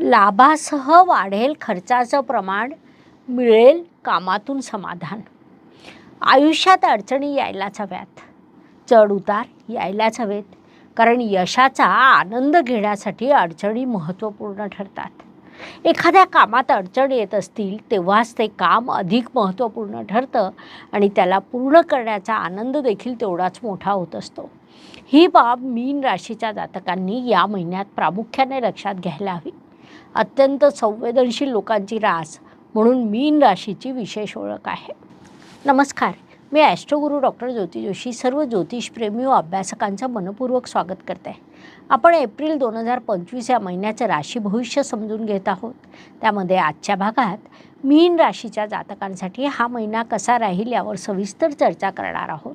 लाभासह वाढेल खर्चाचं प्रमाण मिळेल कामातून समाधान. आयुष्यात अडचणी यायलाच हव्यात. चढ उतार यायलाच हवेत. कारण यशाचा आनंद घेण्यासाठी अडचणी महत्त्वपूर्ण ठरतात. एखाद्या कामात अडचण येत असतील तेव्हाच ते काम अधिक महत्त्वपूर्ण ठरतं आणि त्याला पूर्ण करण्याचा आनंद देखील तेवढाच मोठा होत असतो. ही बाब मीन राशीच्या जातकांनी या महिन्यात प्रामुख्याने लक्षात घ्यायला हवी. अत्यंत संवेदनशील लोकांची रास म्हणून मीन राशीची विशेष ओळख आहे. नमस्कार मी ॲस्ट्रोगुरू डॉक्टर ज्योती जोशी सर्व ज्योतिषप्रेमी व अभ्यासकांचं मनपूर्वक स्वागत करते. आपण एप्रिल दोन हजार पंचवीस या महिन्याचं राशी भविष्य समजून घेत आहोत. त्यामध्ये आजच्या भागात मीन राशीच्या जातकांसाठी हा महिना कसा राहील यावर सविस्तर चर्चा करणार आहोत.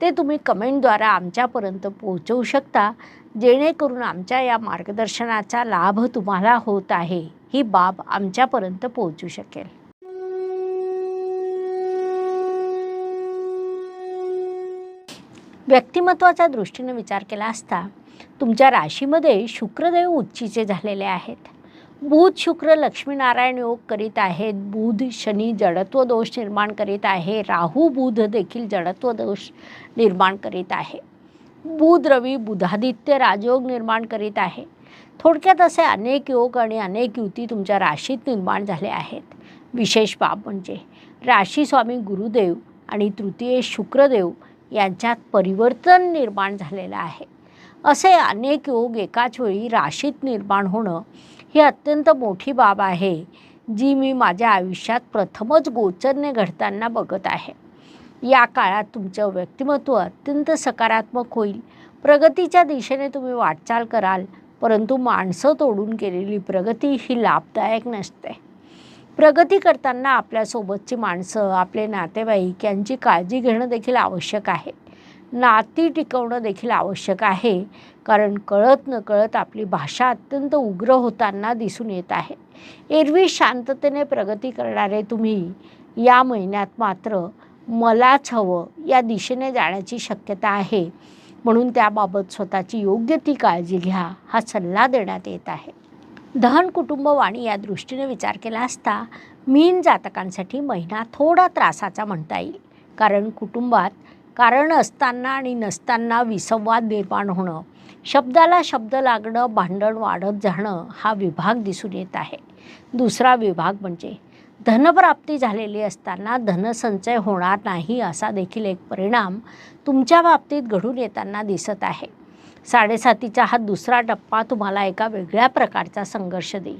ते तुम्ही कमेंटद्वारा आमच्यापर्यंत पोहोचवू शकता. जेणेकरून आमच्या या मार्गदर्शनाचा लाभ तुम्हाला होत आहे. ही बाब आमच्यापर्यंत पोहोचू शकेल. व्यक्तिमत्वाच्या दृष्टीने विचार केला असता तुमच्या राशीमध्ये शुक्रदेव उच्चीचे झालेले आहेत. बुध शुक्र लक्ष्मीनारायण योग करीत आहेत. बुध शनी जडत्व दोष निर्माण करीत आहे. राहू बुध देखील जडत्व दोष निर्माण करीत आहे. बुध रवी बुधादित्य राजयोग निर्माण करीत आहे. थोडक्यात असे अनेक योग आणि अनेक युती तुमच्या राशीत निर्माण झाले आहेत. विशेष बाब म्हणजे राशी स्वामी गुरुदेव आणि तृतीय शुक्रदेव यांच्यात परिवर्तन निर्माण झालेलं आहे. असे अनेक योग एकाच वेळी राशीत निर्माण होणं ही अत्यंत मोठी बाब आहे जी मी माझ्या आयुष्यात प्रथमच गोचरने घडताना बघत आहे. या काळात तुमचं व्यक्तिमत्व अत्यंत सकारात्मक होईल. प्रगतीच्या दिशेने तुम्ही वाटचाल कराल परंतु माणसं तोडून केलेली प्रगती ही लाभदायक नसते. प्रगती करताना आपल्यासोबतची माणसं आपले नातेवाईक यांची काळजी घेणं देखील आवश्यक आहे. नाती टिकवणं देखील आवश्यक आहे. कारण कळत नकळत आपली भाषा अत्यंत उग्र होताना दिसून येत आहे. एरवी शांततेने प्रगती करणारे तुम्ही या महिन्यात मात्र मलाच हवं या दिशेने जाण्याची शक्यता आहे. म्हणून त्याबाबत स्वतःची योग्य ती काळजी घ्या हा सल्ला देण्यात येत आहे. दहन कुटुंब वाणी या दृष्टीने विचार केला असता मीन जातकांसाठी महिना थोडा त्रासाचा म्हणता येईल. कारण कुटुंबात कारण असताना आणि नसताना विसंवाद निर्माण होणं शब्दाला शब्द लागणं भांडण वाढत जाणं हा विभाग दिसून येत आहे. दुसरा विभाग म्हणजे धनप्राप्ती झालेली असताना धनसंचय होणार नाही असा देखील एक परिणाम तुमच्या बाबतीत घडून येताना दिसत आहे. साडेसातीचा हा दुसरा टप्पा तुम्हाला एका वेगळ्या प्रकारचा संघर्ष देईल.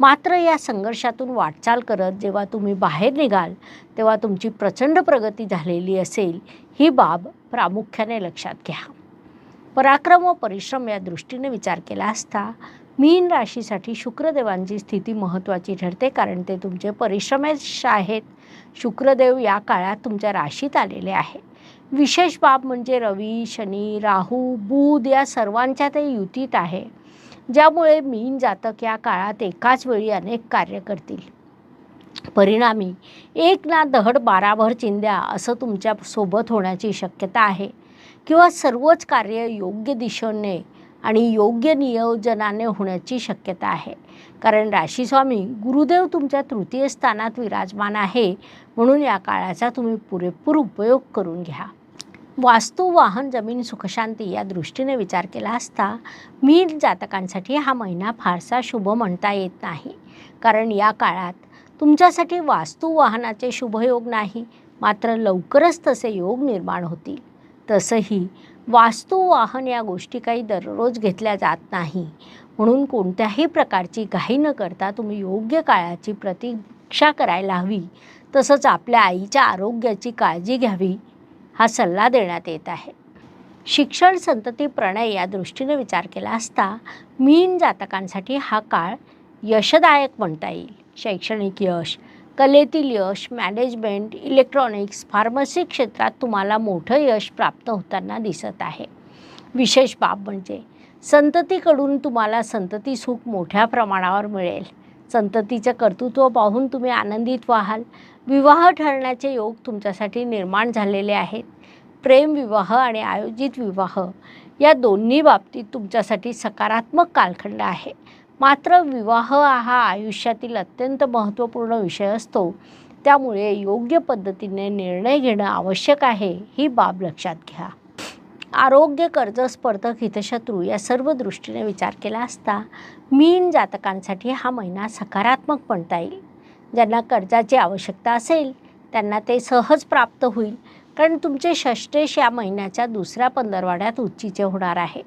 मात्र या संघर्षातून वाटचाल करत जेव्हा तुम्ही बाहेर निघाल तेव्हा तुमची प्रचंड प्रगती झालेली असेल ही बाब प्रामुख्याने लक्षात घ्या. पराक्रम व परिश्रम या दृष्टीने विचार केला असता मीन राशीसाठी शुक्रदेवांची स्थिती महत्त्वाची ठरते कारण ते तुमचे परिश्रमेश आहेत. शुक्रदेव या काळात तुमच्या राशीत आलेले आहे विशेष बाब म्हणजे रवी शनी राहू बुध या सर्वांच्या ते युतीत आहे. ज्यामुळे मीन जातक या काळात एकाच वेळी अनेक कार्य करतील. परिणामी एक ना दहड बाराभर चिंध्या असं तुमच्यासोबत होण्याची शक्यता आहे. किंवा सर्वच कार्य योग्य दिशेने आणि योग्य नियोजनाने होण्याची शक्यता आहे. कारण राशीस्वामी गुरुदेव तुमच्या तृतीय स्थानात विराजमान आहे म्हणून या काळाचा तुम्ही पुरेपूर उपयोग करून घ्या. वास्तू वाहन जमीन सुखशांती या दृष्टीने विचार केला असता मी जातकांसाठी हा महिना फारसा शुभ म्हणता येत नाही. कारण या काळात तुमच्यासाठी वास्तू वाहनाचे शुभयोग नाही मात्र लवकरच तसे योग निर्माण होतील. तसंही वाहन या गोष्टी काही दररोज घेतल्या जात नाही. म्हणून कोणत्याही प्रकारची घाई न करता तुम्ही योग्य काळाची प्रतीक्षा करायला हवी. तसंच आपल्या आईच्या आरोग्याची काळजी घ्यावी हा सल्ला देण्यात येत आहे. शिक्षण संतती प्रणय या दृष्टीने विचार केला असता मीन जातकांसाठी हा काळ यशदायक म्हणता येईल. शैक्षणिक यश कलेतील यश मॅनेजमेंट इलेक्ट्रॉनिक्स फार्मसी क्षेत्रात तुम्हाला मोठं यश प्राप्त होताना दिसत आहे. विशेष बाब म्हणजे संततीकडून तुम्हाला संतती सुख मोठ्या प्रमाणावर मिळेल. संततीचं कर्तृत्व पाहून तुम्ही आनंदित व्हाल. विवाह ठरण्याचे योग तुमच्यासाठी निर्माण झालेले आहेत. प्रेम विवाह आणि आयोजित विवाह या दोन्ही बाबतीत तुमच्यासाठी सकारात्मक कालखंड आहे. मात्र विवाह हा आयुष्यातील अत्यंत महत्त्वपूर्ण विषय असतो. त्यामुळे योग्य पद्धतीने निर्णय घेणं आवश्यक आहे ही बाब लक्षात घ्या. आरोग्य कर्ज स्पर्धक हितशत्रू या सर्व दृष्टीने विचार केला असता मीन जातकांसाठी हा महिना सकारात्मक म्हणता येईल. ज्यांना कर्जाची आवश्यकता असेल त्यांना ते सहज प्राप्त होईल. कारण तुमचे षष्टेश या महिन्याच्या दुसऱ्या पंधरवाड्यात उच्चीचे होणार आहे.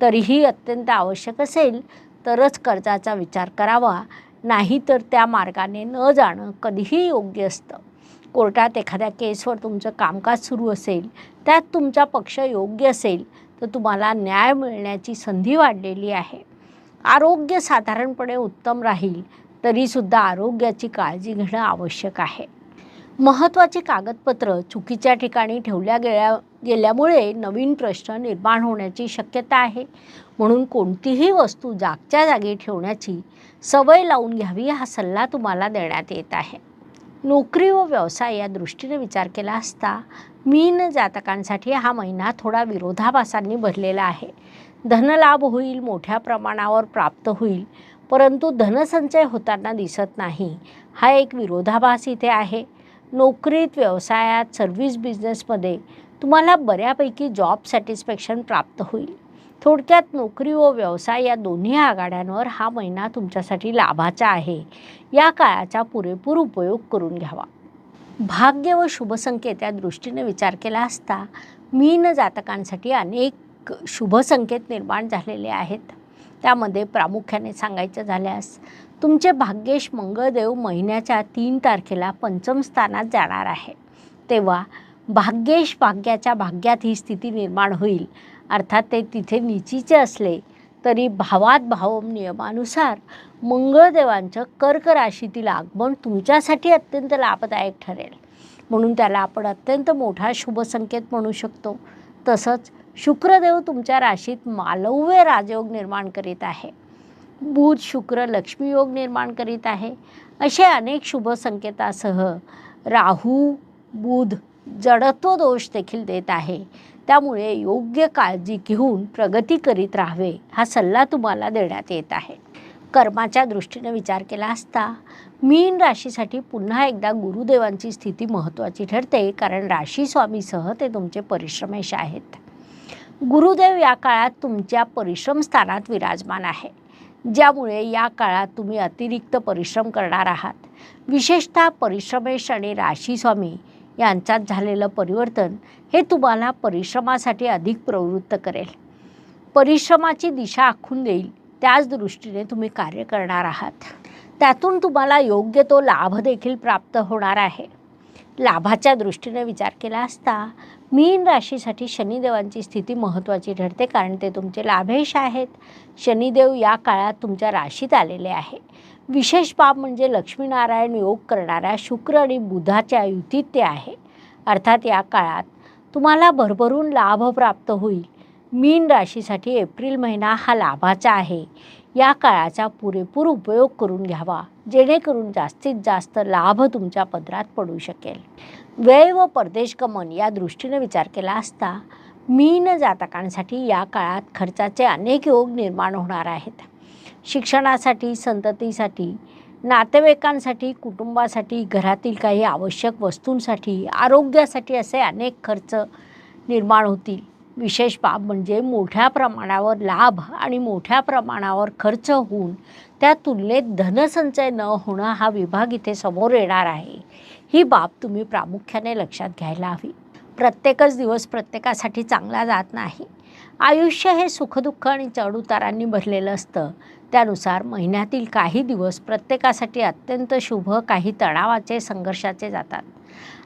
तरीही अत्यंत आवश्यक असेल तरच कर्जाचा विचार करावा. नाहीतर त्या मार्गाने न जाणं कधीही योग्य असतं. कोर्टात एखाद्या केसवर तुमचं कामकाज सुरू असेल त्यात तुमचा पक्ष योग्य असेल तर तुम्हाला न्याय मिळण्याची संधी वाढलेली आहे. आरोग्य साधारणपणे उत्तम राहील तरीसुद्धा आरोग्याची काळजी घेणं आवश्यक आहे. महत्त्वाची कागदपत्र चुकीच्या ठिकाणी ठेवल्या गेल्या गेल्यामुळे नवीन प्रश्न निर्माण होण्याची शक्यता आहे. म्हणून कोणतीही वस्तू जागच्या जागी ठेवण्याची सवय लावून घ्यावी हा सल्ला तुम्हाला देण्यात येत आहे. नोकरी व व्यवसाय या दृष्टीने विचार केला असता मीन जातकांसाठी हा महिना थोडा विरोधाभासांनी भरलेला आहे. धनलाभ होईल मोठ्या प्रमाणावर प्राप्त होईल परंतु धनसंचय होताना दिसत नाही. हा एक विरोधाभास इथे आहे. नोकरीत व्यवसायात सर्व्हिस बिझनेसमध्ये तुम्हाला बऱ्यापैकी जॉब सॅटिस्फॅक्शन प्राप्त होईल. थोडक्यात नोकरी व व्यवसाय या दोन्ही आघाड्यांवर हा महिना तुमच्यासाठी लाभाचा आहे. या काळाचा पुरेपूर उपयोग करून घ्यावा. भाग्य व शुभसंकेत या दृष्टीने विचार केला असता मीन जातकांसाठी अनेक शुभसंकेत निर्माण झालेले आहेत. त्यामध्ये प्रामुख्याने सांगायचं झाल्यास तुमचे भाग्येश मंगळदेव महिन्याच्या तीन तारखेला पंचम स्थानात जाणार आहे. तेव्हा भाग्येश भाग्याच्या भाग्यात ही स्थिती निर्माण होईल. अर्थात ते तिथे निचीचे असले तरी भावात भाव नियमानुसार मंगळदेवांचं कर्क राशीतील आगमन तुमच्यासाठी अत्यंत लाभदायक ठरेल. म्हणून त्याला आपण अत्यंत मोठा शुभसंकेत म्हणू शकतो. तसंच शुक्रदेव तुमच्या राशीत मालव्य राजयोग निर्माण करीत आहे. बुध शुक्र लक्ष्मीयोग निर्माण करीत आहे. असे अनेक शुभ संकेतासह राहू बुध जडत्व दोष देखील देत आहे. त्यामुळे योग्य काळजी घेऊन प्रगती करीत राहावे हा सल्ला तुम्हाला देण्यात येत आहे. कर्माच्या दृष्टीने विचार केला असता मीन राशीसाठी पुन्हा एकदा गुरुदेवांची स्थिती महत्त्वाची ठरते कारण राशी स्वामीसह ते तुमचे परिश्रमेश आहेत. गुरुदेव या काळात तुमच्या परिश्रम स्थानात विराजमान आहे. ज्यामुळे या काळात तुम्ही अतिरिक्त परिश्रम करणार आहात. विशेषतः परिश्रमेश आणि राशी स्वामी यांच्यात झालेलं परिवर्तन हे तुम्हाला परिश्रमासाठी अधिक प्रवृत्त करेल. परिश्रमाची दिशा आखून देईल त्याच दृष्टीने तुम्ही कार्य करणार आहात. त्यातून तुम्हाला योग्य तो लाभ देखील प्राप्त होणार आहे. लाभाच्या दृष्टीने विचार केला असता मीन राशीसाठी शनिदेवांची स्थिती महत्त्वाची ठरते कारण ते तुमचे लाभेश आहेत. शनिदेव या काळात तुमच्या राशीत आलेले आहे. विशेष बाब म्हणजे लक्ष्मीनारायण योग करणाऱ्या शुक्र आणि बुधाच्या युतीत ते आहे. अर्थात या काळात तुम्हाला भरभरून लाभ प्राप्त होईल. मीन राशीसाठी एप्रिल महिना हा लाभाचा आहे. या काळाचा पुरेपूर उपयोग करून घ्यावा. जेणेकरून जास्तीत जास्त लाभ तुमच्या पदरात पडू शकेल. वेळ व परदेश गमन या दृष्टीने विचार केला असता मीन जातकांसाठी या काळात खर्चाचे अनेक योग निर्माण होणार आहेत. शिक्षणासाठी संततीसाठी नातेवाईकांसाठी कुटुंबासाठी घरातील काही आवश्यक वस्तूंसाठी आरोग्यासाठी असे अनेक खर्च निर्माण होतील. विशेष बाब म्हणजे मोठ्या प्रमाणावर लाभ आणि मोठ्या प्रमाणावर खर्च होऊन त्या तुलनेत धनसंचय न होणं हा विभाग इथे समोर येणार आहे. ही बाब तुम्ही प्रामुख्याने लक्षात घ्यायला हवी. प्रत्येकच दिवस प्रत्येकासाठी चांगला जात नाही. आयुष्य हे सुखदुःख आणि चढउतारांनी भरलेलं असतं. त्यानुसार महिन्यातील काही दिवस प्रत्येकासाठी अत्यंत शुभ काही तणावाचे संघर्षाचे जातात.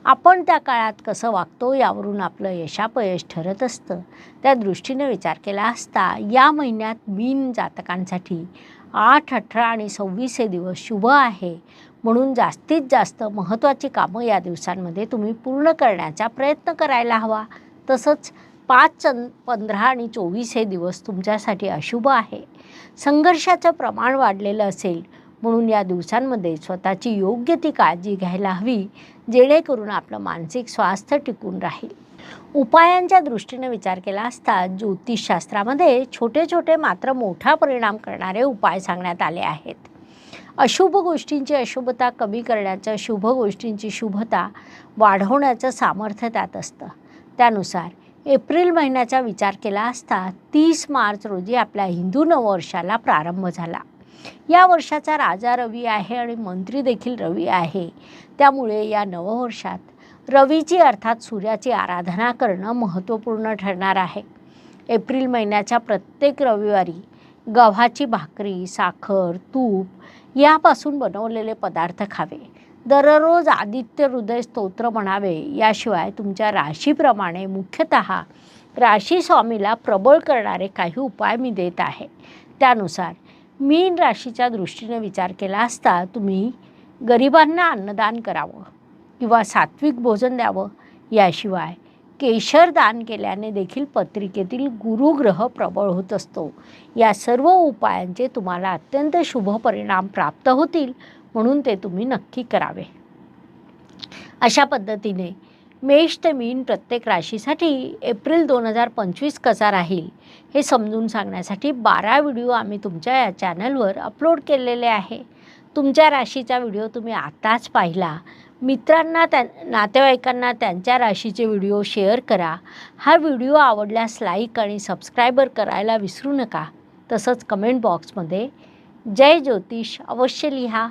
आपण त्या काळात कसं वागतो यावरून आपलं यशापयश ठरत असतं. त्या दृष्टीने विचार केला असता या महिन्यात मीन जातकांसाठी आठ अठरा आणि सव्वीस हे दिवस शुभ आहे. म्हणून जास्तीत जास्त महत्त्वाची कामं या दिवसांमध्ये तुम्ही पूर्ण करण्याचा प्रयत्न करायला हवा. तसंच पाच चंद पंधरा आणि चोवीस हे दिवस तुमच्यासाठी अशुभ आहे. संघर्षाचं प्रमाण वाढलेलं असेल म्हणून या दिवसांमध्ये स्वतःची योग्य ती काळजी घ्यायला हवी जेणेकरून आपलं मानसिक स्वास्थ्य टिकून राहील. उपायांच्या दृष्टीने विचार केला असता ज्योतिषशास्त्रामध्ये छोटे छोटे मात्र मोठा परिणाम करणारे उपाय सांगण्यात आले आहेत. अशुभ गोष्टींची अशुभता कमी करण्याचं शुभ गोष्टींची शुभता वाढवण्याचं सामर्थ्य त्यात असतं. त्यानुसार एप्रिल महिन्याचा विचार केला असता तीस मार्च रोजी आपल्या हिंदू नववर्षाला प्रारंभ झाला. या वर्षाचा राजा रवी आहे आणि मंत्री देखील रवी आहे. त्यामुळे या नववर्षात रवीची अर्थात सूर्याची आराधना करणं महत्त्वपूर्ण ठरणार आहे. एप्रिल महिन्याच्या प्रत्येक रविवारी गव्हाची भाकरी साखर तूप यापासून बनवलेले पदार्थ खावे. दररोज आदित्य हृदय स्तोत्र म्हणावे याशिवाय तुमच्या राशीप्रमाणे मुख्यतः राशी स्वामीला प्रबळ करणारे काही उपाय मी देत आहे. त्यानुसार मीन राशीच्या दृष्टीने विचार केला असता तुम्ही गरिबांना अन्नदान करावं किंवा सात्विक भोजन द्यावं याशिवाय केशर दान केल्याने देखील पत्रिकेतील गुरुग्रह प्रबळ होत असतो. या सर्व उपायांचे तुम्हाला अत्यंत शुभ परिणाम प्राप्त होतील म्हणून ते तुम्ही नक्की करावे. अशा पद्धतीने मेष ते मीन प्रत्येक राशीसाठी एप्रिल दोन हजार पंचवीस कसा राहील हे समजून सांगण्यासाठी बारा व्हिडिओ आम्ही तुमच्या या चॅनलवर अपलोड केलेले आहे. तुमच्या राशीचा व्हिडिओ तुम्ही आताच पाहिला मित्रांना त्या नातेवाईकांना त्यांच्या राशीचे व्हिडिओ शेअर करा. हा व्हिडिओ आवडल्यास लाईक आणि सबस्क्रायबर करायला विसरू नका. तसंच कमेंट बॉक्समध्ये जय ज्योतिष अवश्य लिहा.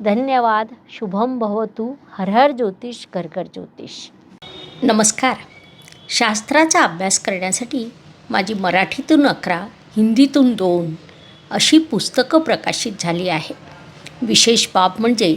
धन्यवाद. शुभम भवतु. हर हर ज्योतिष घर घर ज्योतिष. नमस्कार. शास्त्राचा अभ्यास करण्यासाठी माझी मराठीतून अकरा हिंदीतून दोन अशी पुस्तकं प्रकाशित झाली आहे विशेष बाब म्हणजे